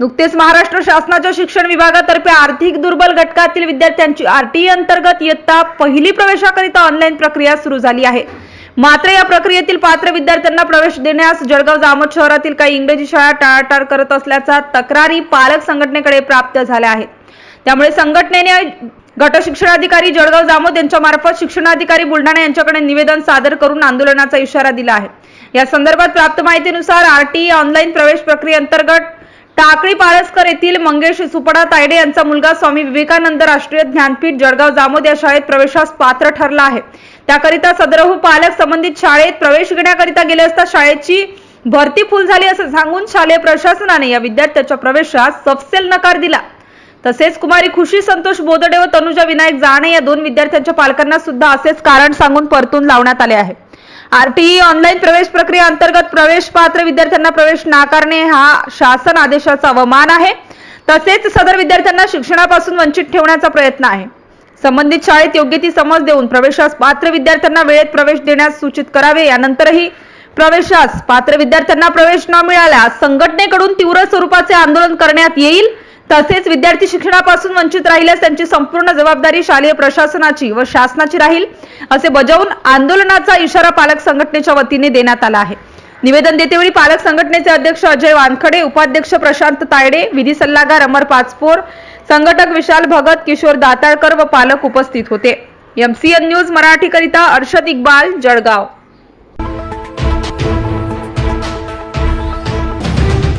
नुकतेच महाराष्ट्र शासनाच्या शिक्षण विभागातर्फे आर्थिक दुर्बल घटकातील विद्यार्थ्यांची आरटीई अंतर्गत इयत्ता पहिली प्रवेशाकरिता ऑनलाईन प्रक्रिया सुरू झाली आहे. मात्र या प्रक्रियेतील पात्र विद्यार्थ्यांना प्रवेश देण्यास जळगाव जामोद शहरातील काही इंग्रजी शाळा टाळाटाळ करत असल्याचा तक्रारी पालक संघटनेकडे प्राप्त झाल्या आहेत त्यामुळे संघटनेने गटशिक्षणाधिकारी जळगाव जामोद यांच्या मार्फत शिक्षणाधिकारी बुलढाणा यांच्याकडे निवेदन सादर करून आंदोलनाचा इशारा दिला आहे. या संदर्भात प्राप्त माहितीनुसार आरटीई ऑनलाईन प्रवेश प्रक्रियेअंतर्गत टाकळी पारसकर येथील मंगेश सुपडा तायडे यांचा मुलगा स्वामी विवेकानंद राष्ट्रीय ज्ञानपीठ जळगाव जामोद या शाळेत प्रवेशास पात्र ठरला आहे. त्याकरिता सदरहू पालक संबंधित शाळेत प्रवेश घेण्याकरिता गेले असता शाळेची भरती फुल झाली असं सांगून शालेय प्रशासनाने या विद्यार्थ्याच्या प्रवेशास सफसेल नकार दिला. तसेच कुमारी खुशी संतोष बोदडे व तनुजा विनायक जाणे या दोन विद्यार्थ्यांच्या पालकांना सुद्धा असेच कारण सांगून परतून लावण्यात आले आहे. आरटीई ऑनलाईन प्रवेश प्रक्रिया अंतर्गत प्रवेश पात्र विद्यार्थ्यांना प्रवेश नाकारणे हा शासन आदेशाचा अवमान आहे. तसेच सदर विद्यार्थ्यांना शिक्षणापासून वंचित ठेवण्याचा प्रयत्न आहे. संबंधित शाळेत योग्य ती समज देऊन प्रवेशास पात्र विद्यार्थ्यांना वेळेत प्रवेश देण्यास सूचित करावे. यानंतरही प्रवेशास पात्र विद्यार्थ्यांना प्रवेश न मिळाल्यास संघटनेकडून तीव्र स्वरूपाचे आंदोलन करण्यात येईल. तसेच विद्यार्थी शिक्षणापासून वंचित राहिल्यास त्यांची संपूर्ण जबाबदारी शालेय प्रशासनाची व शासनाची राहील असे बजावून आंदोलनाचा इशारा पालक संघटनेच्या वतीने देण्यात आला आहे. निवेदन देतेवेळी पालक संघटनेचे अध्यक्ष अजय वानखडे उपाध्यक्ष प्रशांत तायडे विधी सल्लागार अमर पाचपोर संघटक विशाल भगत किशोर दाताळकर व पालक उपस्थित होते. एमसीएन न्यूज मराठीकरिता अर्षद इक्बाल जळगाव.